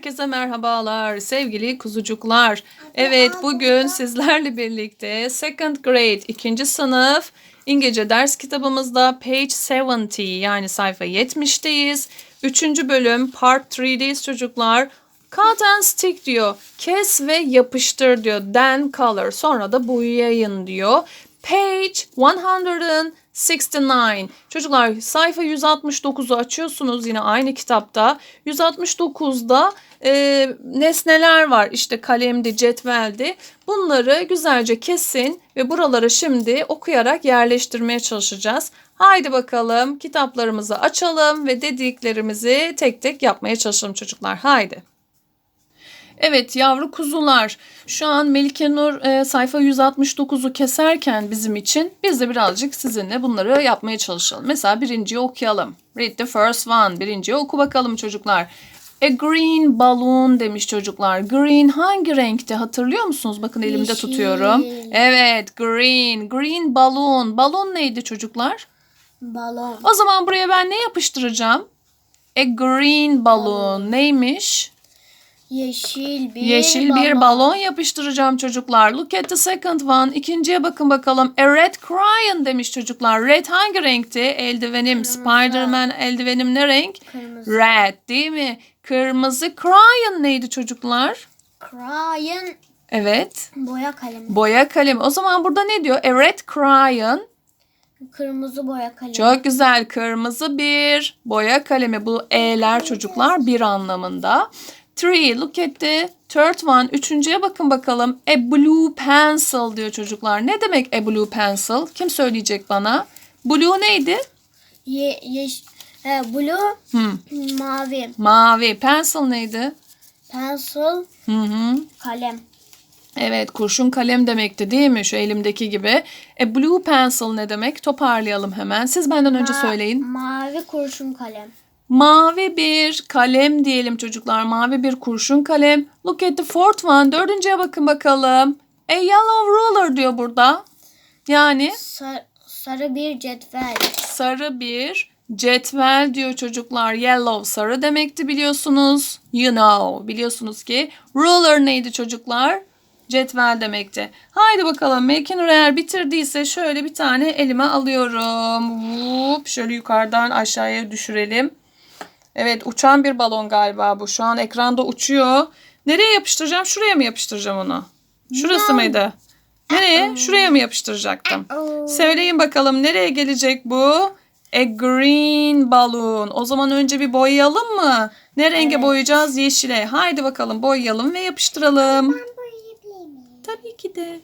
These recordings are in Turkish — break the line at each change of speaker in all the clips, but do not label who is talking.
Herkese merhabalar sevgili kuzucuklar. Evet bugün sizlerle birlikte second grade ikinci sınıf İngilizce ders kitabımızda page 70 yani sayfa 70'teyiz. Üçüncü bölüm part 3'deyiz çocuklar. Cut and stick diyor. Kes ve yapıştır diyor. Then color. Sonra da boyayın diyor. Page 169. Çocuklar sayfa 169'u açıyorsunuz yine aynı kitapta. 169'da e, nesneler var. İşte kalemdi, cetveldi. Bunları güzelce kesin ve buraları şimdi okuyarak yerleştirmeye çalışacağız. Haydi bakalım kitaplarımızı açalım ve dediklerimizi tek tek yapmaya çalışalım çocuklar. Haydi. Evet yavru kuzular. Şu an Melike Nur e, sayfa 169'u keserken bizim için biz de birazcık sizinle bunları yapmaya çalışalım. Mesela birinciyi okuyalım. Read the first one. Birinciyi oku bakalım çocuklar. A green balloon demiş çocuklar. Green hangi renkte hatırlıyor musunuz? Bakın elimde
Yeşil.
tutuyorum. Evet green. Green balloon. Balon neydi çocuklar?
Balon.
O zaman buraya ben ne yapıştıracağım? A green balloon. Neymiş?
Yeşil bir
Yeşil bir balon yapıştıracağım çocuklar. Look at the second one. İkinciye bakın bakalım. A red crayon demiş çocuklar. Red hangi renkti? Eldivenim. Spider-Man eldivenim ne renk?
Kırmızı.
Red değil mi? Kırmızı crayon neydi çocuklar?
Crayon
Evet.
boya kalemi.
Boya kalemi. O zaman burada ne diyor? A red crayon.
Kırmızı boya kalemi.
Çok güzel. Kırmızı bir boya kalemi. Bu E'ler çocuklar bir anlamında. Three. Look at the third one. Üçüncüye bakın bakalım. A blue pencil diyor çocuklar. Ne demek a blue pencil? Kim söyleyecek bana? Blue neydi?
Ye, yeş, e, blue
Hı.
mavi.
Mavi. Pencil neydi?
Pencil
Hı hı.
kalem.
Evet kurşun kalem demekti değil mi? Şu elimdeki gibi. A blue pencil ne demek? Toparlayalım hemen. Siz benden önce
Ma-
söyleyin.
Mavi kurşun kalem.
Mavi bir kalem diyelim çocuklar. Mavi bir kurşun kalem. Look at the fourth one. Dördüncüye bakın bakalım. A yellow ruler diyor burada. Yani
Sar, sarı bir cetvel.
sarı bir cetvel diyor çocuklar. Yellow sarı demekti biliyorsunuz. You know. Biliyorsunuz ki ruler neydi çocuklar? Cetvel demekti. Haydi bakalım Melike Nur eğer bitirdiyse şöyle bir tane elime alıyorum. Vup, şöyle yukarıdan aşağıya düşürelim. Evet uçan bir balon galiba bu. Şu an ekranda uçuyor. Nereye yapıştıracağım? Şuraya mı yapıştıracağım onu? Şurası mıydı? Nereye? Şuraya mı yapıştıracaktım? Söyleyin bakalım nereye gelecek bu? A green balloon. O zaman önce bir boyayalım mı? Ne renge
Evet.
boyayacağız? Yeşile. Haydi bakalım boyayalım ve yapıştıralım. Tabii ki de.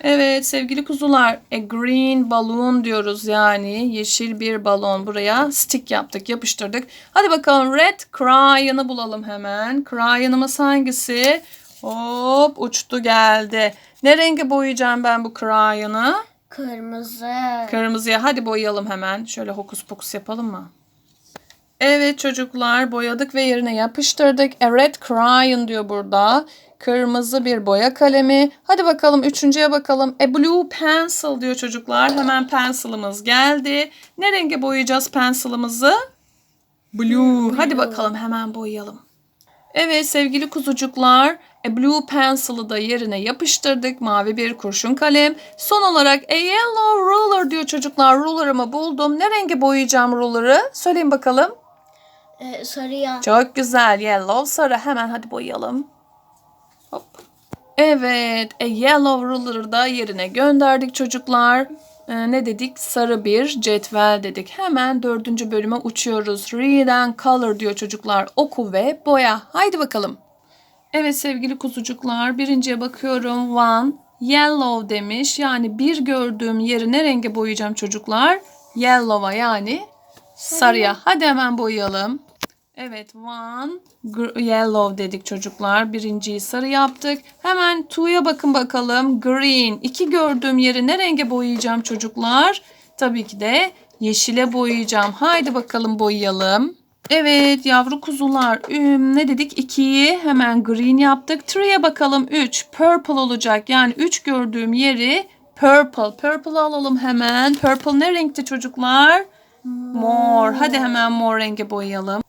Evet sevgili kuzular, a green balloon diyoruz yani yeşil bir balon buraya stick yaptık, yapıştırdık. Hadi bakalım red crayon'ı bulalım hemen. Crayon'ımız hangisi? Hop uçtu geldi. Ne renge boyayacağım ben bu crayon'ı?
Kırmızı.
Kırmızıya hadi boyayalım hemen. Şöyle hokus pokus yapalım mı? Evet çocuklar boyadık ve yerine yapıştırdık. A red crayon diyor burada. Kırmızı bir boya kalemi. Hadi bakalım üçüncüye bakalım. A blue pencil diyor çocuklar. Hemen pencil'ımız geldi. Ne renge boyayacağız pencil'ımızı? Blue. Hadi bakalım hemen boyayalım. Evet sevgili kuzucuklar, a blue pencil'ı da yerine yapıştırdık. Mavi bir kurşun kalem. Son olarak a yellow ruler diyor çocuklar. Ruler'ımı buldum. Ne renge boyayacağım ruler'ı? Söyleyin bakalım.
E, sarıya.
Çok güzel. Yellow sarı. Hemen hadi boyayalım. Hop. Evet. A yellow ruler'ı da yerine gönderdik çocuklar. Ee, ne dedik? Sarı bir cetvel dedik. Hemen dördüncü bölüme uçuyoruz. Read and color diyor çocuklar. Oku ve boya. Haydi bakalım. Evet sevgili kuzucuklar. Birinciye bakıyorum. One. Yellow demiş. Yani bir gördüğüm yeri ne renge boyayacağım çocuklar? Yellow'a yani sarıya. Hadi hemen boyayalım. Evet one yellow dedik çocuklar. Birinciyi sarı yaptık. Hemen two'ya bakın bakalım. Green. İki gördüğüm yeri ne renge boyayacağım çocuklar? Tabii ki de yeşile boyayacağım. Haydi bakalım boyayalım. Evet yavru kuzular. Üm, ne dedik? 2'yi hemen green yaptık. Three'ye bakalım. 3. Purple olacak. Yani 3 gördüğüm yeri purple. Purple alalım hemen. Purple ne renkti çocuklar? Mor. Hadi hemen mor renge boyayalım.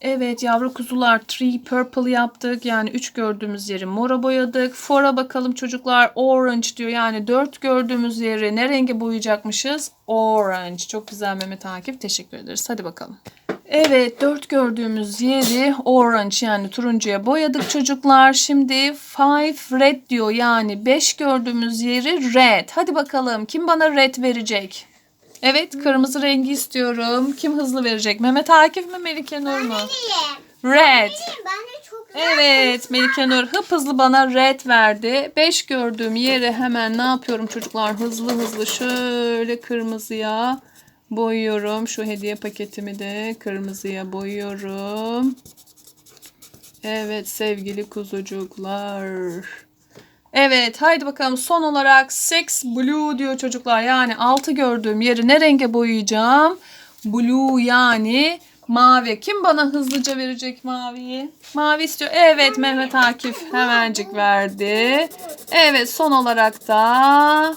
Evet yavru kuzular three purple yaptık. Yani üç gördüğümüz yeri mora boyadık. Four'a bakalım çocuklar orange diyor. Yani dört gördüğümüz yeri ne renge boyayacakmışız? Orange. Çok güzel Mehmet Akif. Teşekkür ederiz. Hadi bakalım. Evet dört gördüğümüz yeri orange yani turuncuya boyadık çocuklar. Şimdi five red diyor yani beş gördüğümüz yeri red. Hadi bakalım kim bana red verecek? Evet kırmızı rengi istiyorum. Kim hızlı verecek? Mehmet Akif mi Melike Nur mu? Red. Evet Melike Nur hıp hızlı bana red verdi. 5 gördüğüm yere hemen ne yapıyorum çocuklar? Hızlı hızlı şöyle kırmızıya boyuyorum. Şu hediye paketimi de kırmızıya boyuyorum. Evet sevgili kuzucuklar. Evet haydi bakalım son olarak six blue diyor çocuklar. Yani altı gördüğüm yeri ne renge boyayacağım? Blue yani mavi. Kim bana hızlıca verecek maviyi? Mavi istiyor. Evet Mehmet Akif hemencik verdi. Evet son olarak da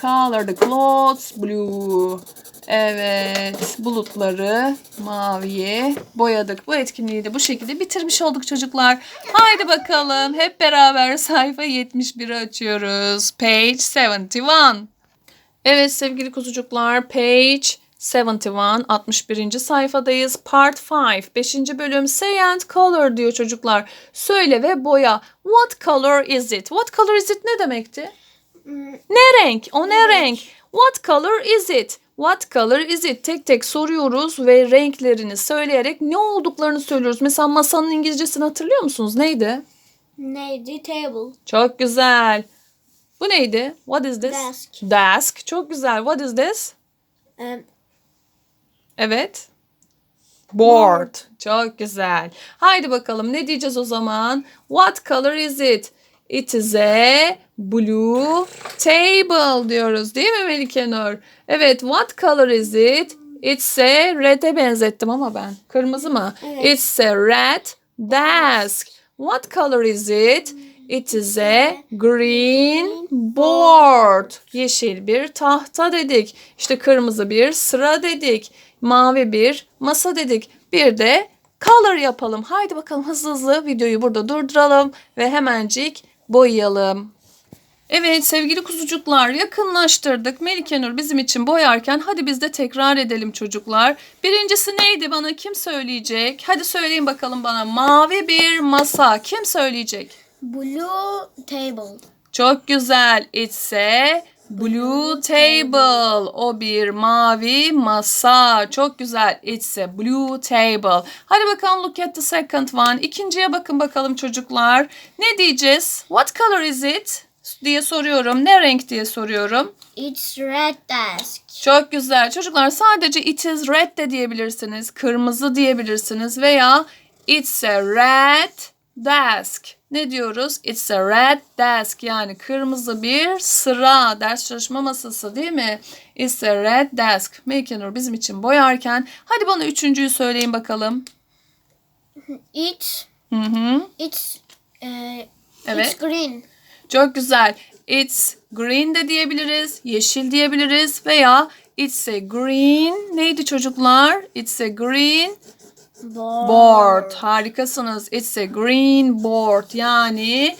color the clothes blue. Evet bulutları maviye boyadık. Bu etkinliği de bu şekilde bitirmiş olduk çocuklar. Haydi bakalım hep beraber sayfa 71'i açıyoruz. Page 71. Evet sevgili kuzucuklar page 71 61. sayfadayız. Part 5 5. bölüm Say and Color diyor çocuklar. Söyle ve boya. What color is it? What color is it ne demekti? Ne renk? O ne renk? What color is it? What color is it? Tek tek soruyoruz ve renklerini söyleyerek ne olduklarını söylüyoruz. Mesela masanın İngilizcesini hatırlıyor musunuz? Neydi?
Neydi? Table.
Çok güzel. Bu neydi? What is this?
Desk.
Desk. Çok güzel. What is this?
Em,
Evet. Board. Çok güzel. Haydi bakalım ne diyeceğiz o zaman? What color is it? It is a blue table diyoruz değil mi Melike Nur? Evet. What color is it? It's a red'e benzettim ama ben. Kırmızı mı?
Evet.
It's a red desk. What color is it? It is a green board. Yeşil bir tahta dedik. İşte kırmızı bir sıra dedik. Mavi bir masa dedik. Bir de color yapalım. Haydi bakalım hızlı hızlı videoyu burada durduralım ve hemencik boyayalım. Evet sevgili kuzucuklar yakınlaştırdık. Melike Nur bizim için boyarken hadi biz de tekrar edelim çocuklar. Birincisi neydi bana kim söyleyecek? Hadi söyleyin bakalım bana. Mavi bir masa. Kim söyleyecek?
blue table.
Çok güzel. It's a blue table. O bir mavi masa. Çok güzel. It's a blue table. Hadi bakalım look at the second one. İkinciye bakın bakalım çocuklar. Ne diyeceğiz? What color is it? diye soruyorum. Ne renk diye soruyorum.
It's red desk.
Çok güzel. Çocuklar sadece it is red de diyebilirsiniz. Kırmızı diyebilirsiniz veya it's a red desk. Ne diyoruz? It's a red desk yani kırmızı bir sıra ders çalışma masası değil mi? It's a red desk. Melike bizim için boyarken hadi bana üçüncüyü söyleyin bakalım.
It's
Hı hı.
it's e,
Evet.
it's green.
Çok güzel. It's green de diyebiliriz, yeşil diyebiliriz veya it's a green neydi çocuklar? It's a green
Board.
Harikasınız. It's a green board. Yani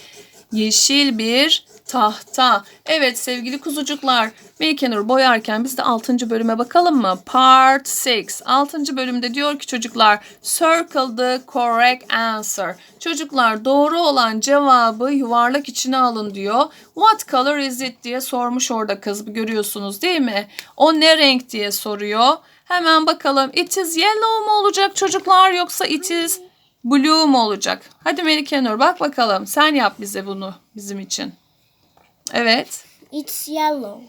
yeşil bir tahta. Evet sevgili kuzucuklar. Melike boyarken biz de 6. bölüme bakalım mı? Part 6. 6. bölümde diyor ki çocuklar circle the correct answer. Çocuklar doğru olan cevabı yuvarlak içine alın diyor. What color is it diye sormuş orada kız görüyorsunuz değil mi? O ne renk diye soruyor. Hemen bakalım. It is yellow mu olacak çocuklar yoksa it is blue mu olacak? Hadi Melike Nur bak bakalım. Sen yap bize bunu bizim için. Evet.
It's yellow.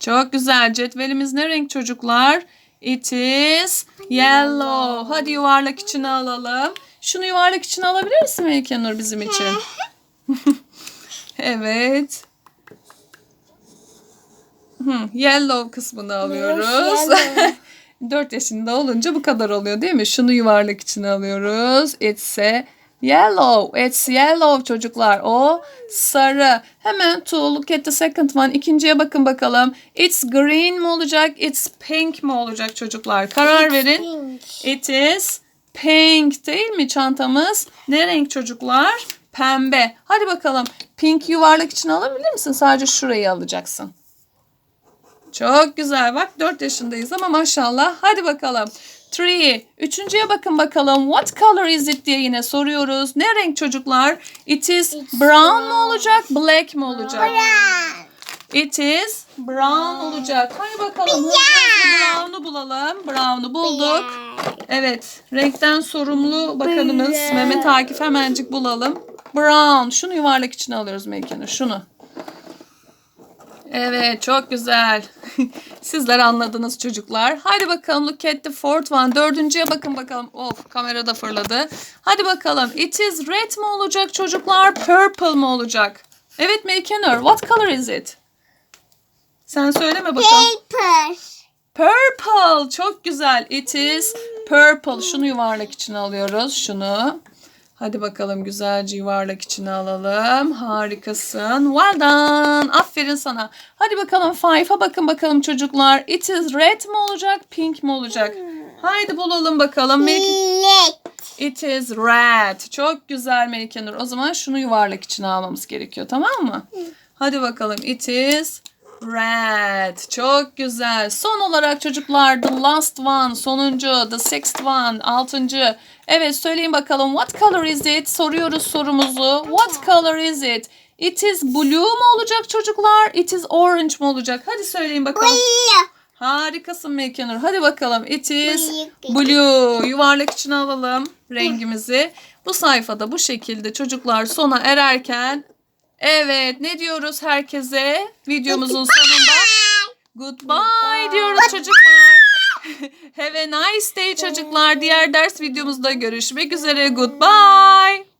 Çok güzel. Cetvelimiz ne renk çocuklar? It is yellow. Hadi yuvarlak içine alalım. Şunu yuvarlak içine alabilir misin Melike Nur bizim için? evet. Hı, yellow kısmını alıyoruz.
yellow.
4 yaşında olunca bu kadar oluyor değil mi? Şunu yuvarlak içine alıyoruz. It's a Yellow. It's yellow çocuklar. O sarı. Hemen to look at the second one. İkinciye bakın bakalım. It's green mi olacak? It's pink mi olacak çocuklar? Karar verin.
Pink.
It is pink değil mi çantamız? Ne renk çocuklar? Pembe. Hadi bakalım. Pink yuvarlak için alabilir misin? Sadece şurayı alacaksın. Çok güzel. Bak 4 yaşındayız ama maşallah. Hadi bakalım. Three. Üçüncüye bakın bakalım. What color is it diye yine soruyoruz. Ne renk çocuklar? It is brown mu olacak? Black mi olacak? It is brown olacak. Hadi bakalım. Brown'u bulalım. Brown'u bulduk. Evet. Renkten sorumlu bakanımız. Mehmet Akif hemencik bulalım. Brown. Şunu yuvarlak içine alıyoruz Melike Şunu. Evet çok güzel. Sizler anladınız çocuklar. Hadi bakalım look at the fourth one. Dördüncüye bakın bakalım. Of kamera da fırladı. Hadi bakalım. It is red mi olacak çocuklar? Purple mı olacak? Evet Melkenur. What color is it? Sen söyleme bakalım.
Paper.
Purple. Çok güzel. It is purple. Şunu yuvarlak içine alıyoruz. Şunu. Hadi bakalım güzelce yuvarlak içine alalım. Harikasın. Well done. Aferin sana. Hadi bakalım five'a bakın bakalım çocuklar. It is red mi olacak, pink mi olacak? Haydi bulalım bakalım.
Black.
It is red. Çok güzel Melike Nur. O zaman şunu yuvarlak içine almamız gerekiyor tamam mı? Hadi bakalım. It is red. Çok güzel. Son olarak çocuklar the last one. Sonuncu. The sixth one. Altıncı. Evet söyleyin bakalım. What color is it? Soruyoruz sorumuzu. What color is it? It is blue mu olacak çocuklar? It is orange mu olacak? Hadi söyleyin bakalım.
Blue.
Harikasın Melike Nur. Hadi bakalım. It is
Blue.
blue. Yuvarlak içine alalım rengimizi. Bu sayfada bu şekilde çocuklar sona ererken evet ne diyoruz herkese videomuzun sonunda? Goodbye diyoruz çocuklar. Have a nice day çocuklar. Diğer ders videomuzda görüşmek üzere. Goodbye.